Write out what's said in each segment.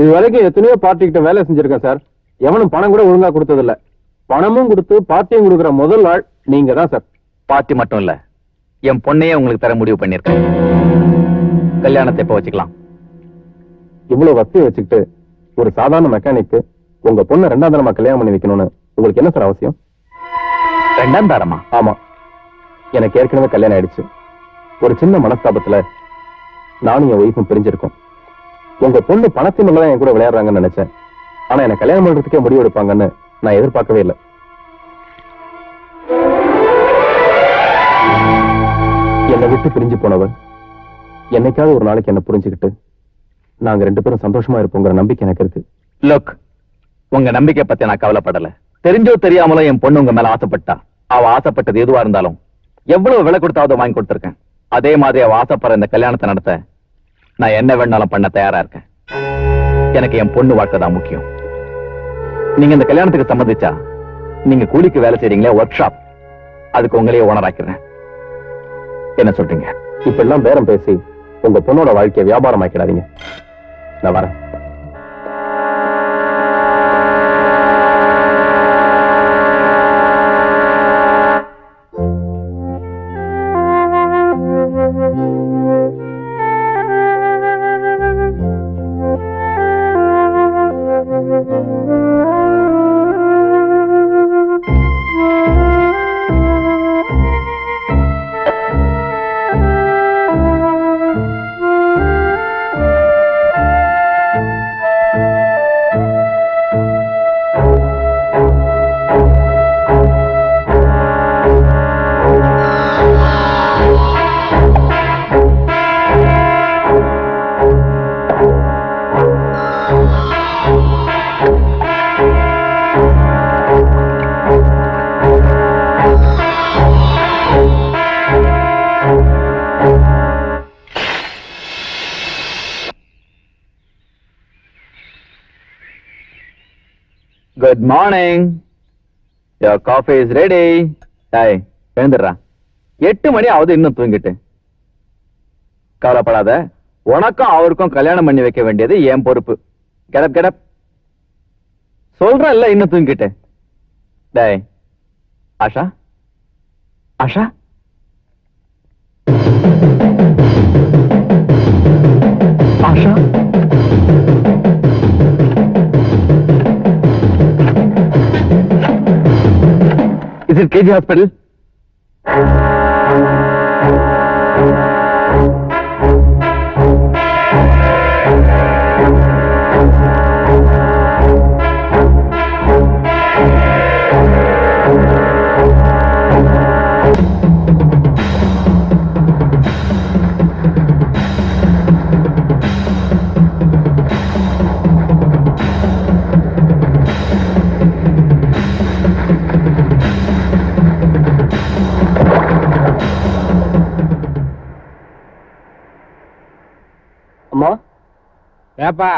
இது வரைக்கும் எத்தனையோ பார்ட்டி கிட்ட வேலை செஞ்சிருக்கேன் சார். எவனும் பணம் கூட ஒழுங்கா கொடுத்தது இல்ல பணமும் கொடுத்து பார்ட்டியும் கொடுக்குற முதல் ஆள் நீங்க தான் சார். பார்ட்டி மட்டும் இல்ல. என் பொண்ணையே உங்களுக்கு தர முடிவு பண்ணிருக்கேன் கல்யாணத்தை இப்ப வச்சுக்கலாம். இவ்வளவு வசதி வச்சுக்கிட்டு ஒரு சாதாரண மெக்கானிக்கு உங்க பொண்ணை ரெண்டாம் தரமா கல்யாணம் பண்ணி வைக்கணும்னு உங்களுக்கு என்ன சார் அவசியம்? ரெண்டாம் தாரமா? ஆமா. எனக்கு ஏற்கனவே கல்யாணம் ஆயிடுச்சு. ஒரு சின்ன மனஸ்தாபத்துல நானும் என் ஒய்ஃபும் பிரிஞ்சிருக்கோம். உங்க பொண்ணு பணத்தின் தான் என் கூட விளையாடுறாங்கன்னு நினைச்சேன். ஆனா என்ன கல்யாணம் பண்றதுக்கே முடிவு எடுப்பாங்கன்னு நான் எதிர்பார்க்கவே இல்லை. என்னை விட்டு பிரிஞ்சு போனவன் என்னைக்காவது ஒரு நாளைக்கு என்ன புரிஞ்சுக்கிட்டு நாங்க ரெண்டு பேரும் சந்தோஷமா இருப்போங்கிற நம்பிக்கை எனக்கு இருக்கு. லுக் உங்க நம்பிக்கை பத்தி நான் கவலைப்படல. தெரிஞ்சோ தெரியாமலோ என் பொண்ணு உங்க மேல ஆசைப்பட்டா. அவ ஆசைப்பட்டது எதுவா இருந்தாலும் எவ்வளவு விலை கொடுத்தாவது வாங்கி கொடுத்திருக்கேன். அதே மாதிரி அவ ஆசைப்படுற இந்த கல்யாணத்தை நடத்த நான் என்ன வேணாலும் பண்ண தயாரா இருக்கேன். எனக்கு என் பொண்ணு வாழ்க்கை தான் முக்கியம். நீங்க இந்த கல்யாணத்துக்கு சம்மதிச்சா நீங்க கூலிக்கு வேலை செய்றீங்களே ஒர்க் ஷாப் அதுக்கு உங்களையே ஓனர் ஆக்கிறேன் என்ன சொல்றீங்க? இப்ப எல்லாம் பேரம் பேசி உங்க பொண்ணோட வாழ்க்கையை வியாபாரம் ஆக்கிடாதீங்க. நான் வரேன். Good morning your coffee is ready டாய் எழுந்துடுறா. எட்டு மணி ஆகுது இன்னும் தூங்கிட்டு. கவலைப்படாத. உனக்கும் அவருக்கும் கல்யாணம் பண்ணி வைக்க வேண்டியது என் பொறுப்பு. கெடப் கெடப் சொல்றேன் இல்ல இன்னும் தூங்கிட்டு. டாய் Asha? Asha? Asha? It KG hospital ஏப்பா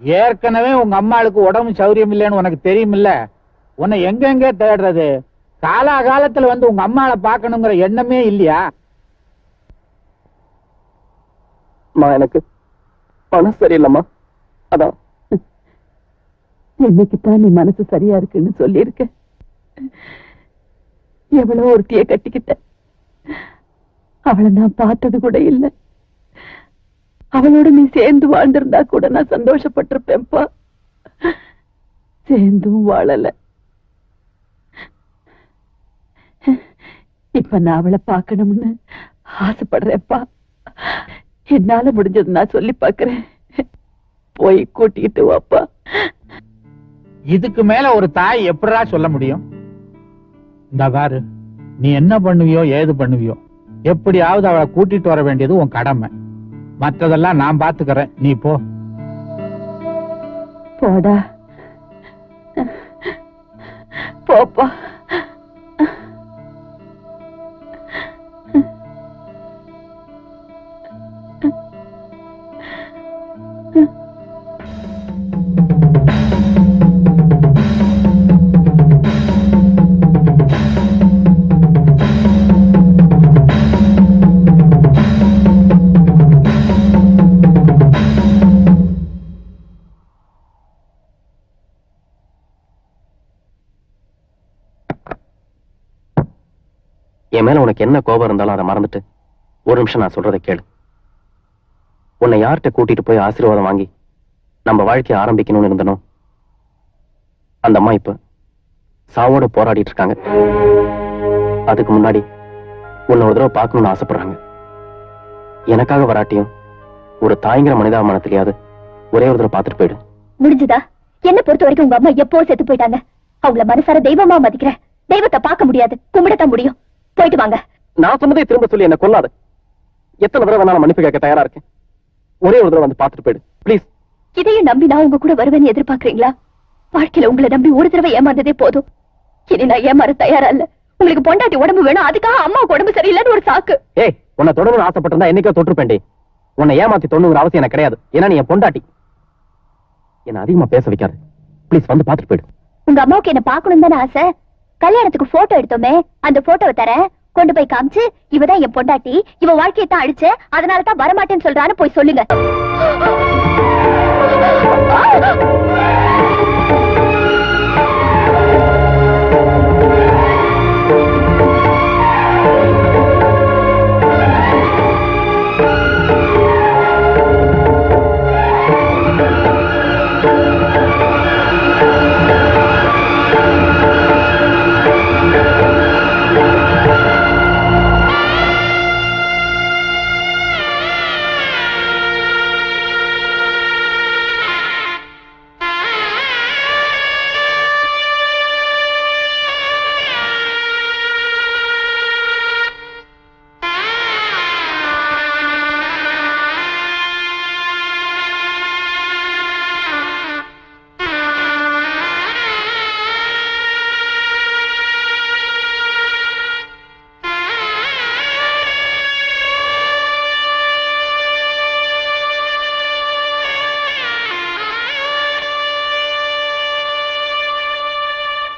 ஏற்கனவே உங்க அம்மாளுக்கு உடம்பு சௌரியம் இல்லைன்னு உனக்கு தெரியுமில்ல? உன்னை எங்கெங்க தேடுறது? காலாகாலத்துல வந்து உங்க அம்மாவை பார்க்கணுங்கிற எண்ணமே இல்லையா? அம்மா எனக்கு பணம் சரியில்லம்மா. அதான். இன்னைக்குத்தான் நீ மனசு சரியா இருக்குன்னு சொல்லியிருக்க? எவ்வளவு ஒருத்திய கட்டிக்கிட்ட அவளை நான் பார்த்தது கூட இல்ல. அவளோட நீ சேர்ந்து வாழ்ந்திருந்தா கூட நான் சந்தோஷப்பட்டிருப்பேன்ப்பா. சேர்ந்தும் வாழல. இப்ப நான் அவளை பார்க்கணும்னு ஆசைப்படுறேன்ப்பா. என்னால முடிஞ்சது நான் சொல்லி பார்க்கறேன். போய் கூட்டிட்டு வாப்பா. இதுக்கு மேல ஒரு தாய் எப்படா சொல்ல முடியும்? இந்த பாரு நீ என்ன பண்ணுவியோ ஏது பண்ணுவியோ எப்படியாவது அவளை கூட்டிட்டு வர வேண்டியது உன் கடமை. மற்றதெல்லாம் நான் பாத்துக்கறேன். நீ போ. போடா. போப்பா என் மேல உனக்கு என்ன கோபம் இருந்தாலும் அதை மறந்துட்டு ஒரு நிமிஷம் நான் சொல்றதை கேளு. உன்னை யார்கிட்ட கூட்டிட்டு போய் ஆசீர்வாதம் வாங்கி நம்ம வாழ்க்கையை ஆரம்பிக்கணும்னு இருந்தனோ? அந்த அம்மா இப்ப சாவோட போராடிட்டு இருக்காங்க. அதுக்கு முன்னாடி உன்னை ஒரு தடவை பார்க்கணும்னு ஆசைப்படுறாங்க. எனக்காக வராட்டியும் ஒரு தாய்ங்கிற மனிதாபமானத்திலேயாவது ஒரே ஒரு தடவை பார்த்துட்டு போயிடு. முடிஞ்சுதா? என்ன பொறுத்த வரைக்கும் உங்க அம்மா எப்போ செத்து போயிட்டாங்க? அவங்கள மனசார தெய்வமா மதிக்கிறேன் தெய்வத்தை பார்க்க முடியாது. கும்பிடத்தான் முடியும். போயிட்டு வாங்க. நான் சொன்னதை திரும்ப சொல்லி என்ன கொல்லாத. எத்தனை தடவை வேணாலும் மன்னிப்பு கேட்க தயாரா இருக்கேன். ஒரே ஒரு தடவை வந்து பார்த்துட்டு போயிடு. ப்ளீஸ் இதையும் நம்பி நான் உங்க கூட வருவேன்னு எதிர்பார்க்கறீங்களா? வாழ்க்கையில உங்களை நம்பி ஒரு தடவை ஏமாந்ததே போதும். இனி நான் ஏமாற தயாரா இல்ல. உங்களுக்கு பொண்டாட்டி உடம்பு வேணும். அதுக்காக அம்மாவுக்கு உடம்பு சரியில்லைன்னு ஒரு சாக்கு. ஏய் உன்னை தொடர்ந்து ஆசைப்பட்டிருந்தா என்னைக்கோ தொற்றுப்பேன்டி. உன்னை ஏமாத்தி தொண்ணுங்கிற அவசியம் எனக்கு கிடையாது. ஏன்னா நீ என் பொண்டாட்டி. என்ன அதிகமா பேச வைக்காது. ப்ளீஸ் வந்து பார்த்துட்டு போயிடு. உங்க அம்மாவுக்கு என்ன பாக்கணும் தானே ஆசை? கல்யாணத்துக்கு போட்டோ எடுத்தோமே அந்த போட்டோவை தரேன் கொண்டு போய் காமிச்சு இவதான் என் பொண்டாட்டி இவ வாழ்க்கையை தான் அழிச்ச அதனால தான் வரமாட்டேன்னு சொல்றான்னு போய் சொல்லுங்க.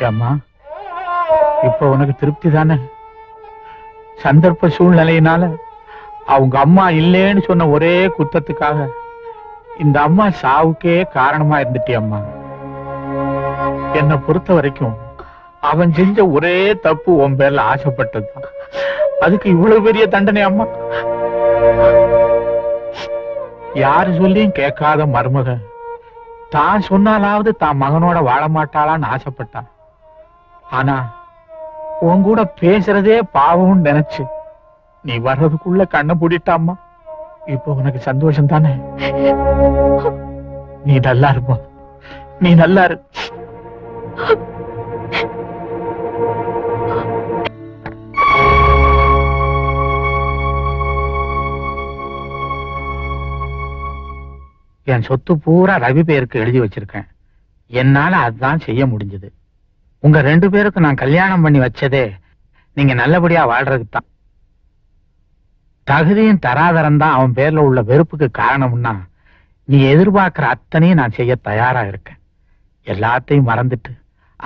அம்மா இப்ப உனக்கு திருப்தி தானே? சந்தர்ப்ப சூழ்நிலையினால அவங்க அம்மா இல்லேன்னு சொன்ன ஒரே குத்தத்துக்காக இந்த அம்மா சாவுக்கே காரணமா இருந்துட்டே அம்மா. என்னை பொறுத்த வரைக்கும் அவன் செஞ்ச ஒரே தப்பு உன் பேர்ல ஆசைப்பட்டதுதான் அதுக்கு இவ்வளவு பெரிய தண்டனை அம்மா? யாரு சொல்லியும் கேட்காத மருமக. தான் சொன்னாலாவது தான் மகனோட வாழ மாட்டாளான்னு ஆசைப்பட்டான் ஆனா உன் கூட பேசுறதே பாவம்னு நினைச்சு நீ வர்றதுக்குள்ள கண்ணை பூடிட்டாம்மா இப்போ உனக்கு சந்தோஷம் தானே நீ நல்லா இருப்பா. நீ நல்லா இரு. என் சொத்து பூரா ரவி பெயருக்கு எழுதி வச்சிருக்கேன். என்னால அதுதான் செய்ய முடிஞ்சது. உங்க ரெண்டு பேருக்கும் நான் கல்யாணம் பண்ணி வச்சதே நீங்க நல்லபடியா வாழ்றதுக்கு தான். தகுதியும் தராதரம் தான் அவன் பேர்ல உள்ள வெறுப்புக்கு காரணம்னா நீ எதிர்பார்க்கிற அத்தனையும் நான் செய்ய தயாரா இருக்கேன். எல்லாத்தையும் மறந்துட்டு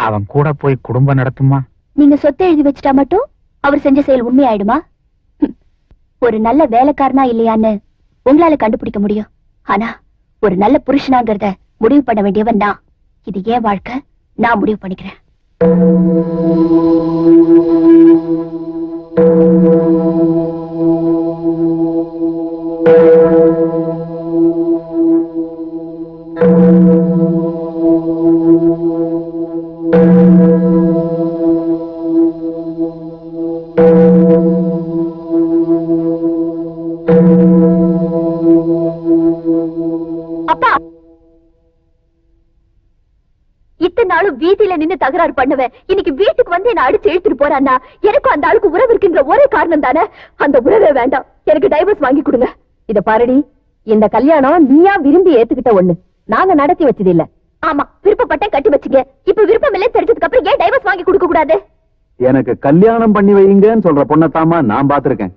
அவன் கூட போய் குடும்பம் நடத்துமா? நீங்க சொத்தை எழுதி வச்சுட்டா மட்டும் அவர் செஞ்ச செயல் உண்மையாயிடுமா? ஒரு நல்ல வேலைக்காரனா இல்லையான்னு உங்களால கண்டுபிடிக்க முடியும். ஆனா ஒரு நல்ல புருஷனாங்கிறத முடிவு பண்ண வேண்டியவன் நான். இது ஏன் வாழ்க்கை? நான் முடிவு பண்ணிக்கிறேன். அப்பா வீதியில நின்னு தகராறு பண்ணுவேன். இன்னைக்கு வீட்டுக்கு வந்து என்ன அடிச்சு இழுத்துட்டு போறான்னா எனக்கும் அந்த ஆளுக்கு உறவு இருக்குன்ற ஒரே காரணம் தானே? அந்த உறவே வேண்டாம். எனக்கு டைவர்ஸ் வாங்கி கொடுங்க. இத பாருடி இந்த கல்யாணம் நீயா விரும்பி ஏத்துக்கிட்ட ஒண்ணு. நாங்க நடத்தி வச்சது இல்ல. ஆமா விருப்பப்பட்டேன் கட்டி வச்சுங்க. இப்ப விருப்பம் இல்லைன்னு தெரிஞ்சதுக்கு அப்புறம் ஏன் டைவர்ஸ் வாங்கி கொடுக்க கூடாது? எனக்கு கல்யாணம் பண்ணி வைங்கன்னு சொல்ற பொண்ணத்தாமா நான் பாத்திருக்கேன்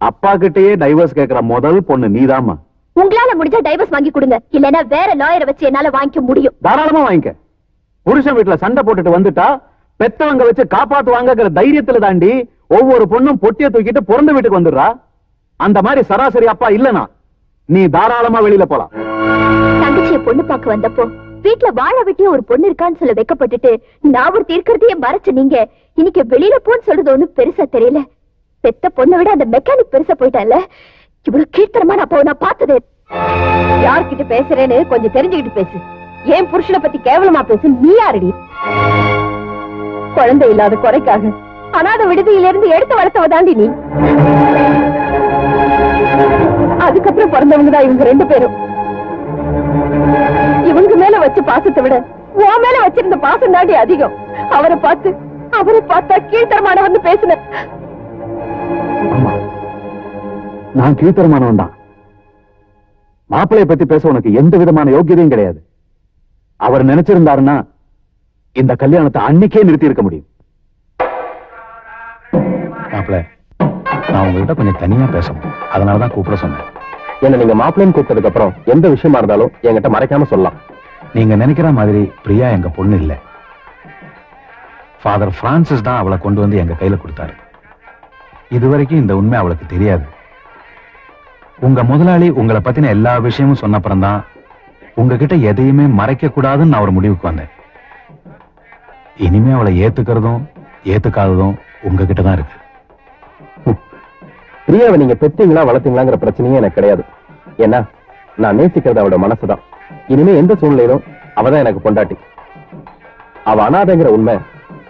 அப்பா கிட்டயே டைவர்ஸ் கேக்குற முதல் பொண்ணு நீதாம்மா. உங்களால முடிஞ்சா டைவர்ஸ் வாங்கி கொடுங்க. இல்லனா வேற லாயரை வச்சு என்னால வாங்கிக்க முடியும். தாராளமா வாங்கிக்க. புருஷன் வீட்டுல சண்டை போட்டுட்டு வந்துட்டா பெத்தவங்க வச்சு காப்பாத்துவாங்கிற தைரியத்துல தாண்டி ஒவ்வொரு பொண்ணும் பொட்டிய தூக்கிட்டு பிறந்த வீட்டுக்கு வந்துடுறா. அந்த மாதிரி சராசரி அப்பா இல்லனா நீ தாராளமா வெளியில போலாம். தங்கச்சிய பொண்ணு பார்க்க வந்தப்போ வீட்ல வாழ வெட்டிய ஒரு பொண்ணு இருக்கான்னு சொல்ல வைக்கப்பட்டுட்டு நான் ஒரு தீர்க்கறதையே மறைச்சு நீங்க இன்னைக்கு வெளியில போன்னு சொல்றது ஒண்ணும் பெருசா தெரியல. பெத்த பொண்ணை விட அந்த மெக்கானிக் பெருசா போயிட்டான்ல. இவ்வளவு கீர்த்தனமா நான் அப்போ நான் பார்த்ததே. யார்கிட்ட பேசுறேன்னு கொஞ்சம் தெரிஞ்சுக்கிட்டு பேசு. ஏன் புருஷனை பத்தி கேவலமா பேசு நீ யாரடி? குழந்தை இல்லாத குறைக்காக அனாத விடுதியில இருந்து எடுத்து வளர்த்தவ தாண்டி நீ. அதுக்கப்புறம் பிறந்தவங்க தான் இவங்க ரெண்டு பேரும். இவங்க மேல வச்ச பாசத்தை விட உன் மேல வச்சிருந்த பாசம் தாண்டி அதிகம். அவரை பார்த்து அவரை பார்த்தா கீழ்த்தரமான வந்து பேசின. ஆமா நான் கீழ்த்தரமானவன் தான். மாப்பிளைய பத்தி பேச உனக்கு எந்த விதமான யோகியதையும் கிடையாது. அவர் நினைச்சிருந்தாருன்னா இந்த கல்யாணத்தை அன்னைக்கே நிறுத்தி இருக்க முடியும். மாப்பிள்ள நான் உங்ககிட்ட கொஞ்சம் தனியா பேசணும். அதனாலதான் கூப்பிட சொன்னேன். என்ன நீங்க மாப்பிள்ளைன்னு கூப்பிட்டதுக்கு அப்புறம் எந்த விஷயமா இருந்தாலும் என்கிட்ட மறைக்காம சொல்லலாம். நீங்க நினைக்கிற மாதிரி பிரியா எங்க பொண்ணு இல்ல. ஃபாதர் பிரான்சிஸ் தான் அவளை கொண்டு வந்து எங்க கையில கொடுத்தாரு. இதுவரைக்கும் இந்த உண்மை அவளுக்கு தெரியாது. உங்க முதலாளி உங்களை பத்தின எல்லா விஷயமும் சொன்னப்புறம் தான் உங்ககிட்ட எதையுமே மறைக்க கூடாதுன்னு நான் ஒரு முடிவுக்கு வந்தேன். இனிமே அவளை ஏத்துக்கிறதும் ஏத்துக்காததும் உங்ககிட்ட தான் இருக்கு. பிரியாவை நீங்க பெற்றீங்களா வளர்த்தீங்களாங்கிற பிரச்சனையே எனக்கு கிடையாது. ஏன்னா நான் நேசிக்கிறது அவளோட மனசுதான். இனிமே எந்த சூழ்நிலையிலும் அவதான் எனக்கு பொண்டாட்டி. அவ அனாதைங்கிற உண்மை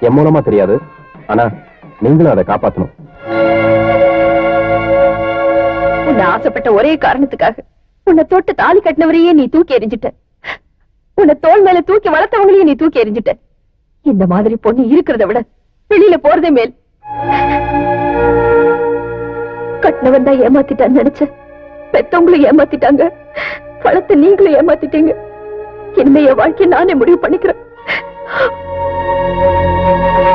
என் மூலமா தெரியாது. ஆனா நீங்களும் அதை காப்பாத்தணும். ஆசைப்பட்ட ஒரே காரணத்துக்காக உன்னை தொட்டு தாலி கட்டினவரையே நீ தூக்கி எறிஞ்சிட்ட. உன்னை தோல் மேல தூக்கி வளர்த்தவங்களையும் நீ தூக்கி எறிஞ்சிட்ட. இந்த மாதிரி பொண்ணு இருக்கிறத விட வெளியில போறதே மேல். கட்டினவன் தான் ஏமாத்திட்டான்னு நினைச்ச பெத்தவங்களும் ஏமாத்திட்டாங்க. வளர்த்த நீங்களும் ஏமாத்திட்டீங்க. இனிமே என் வாழ்க்கையை நானே முடிவு பண்ணிக்கிறேன்.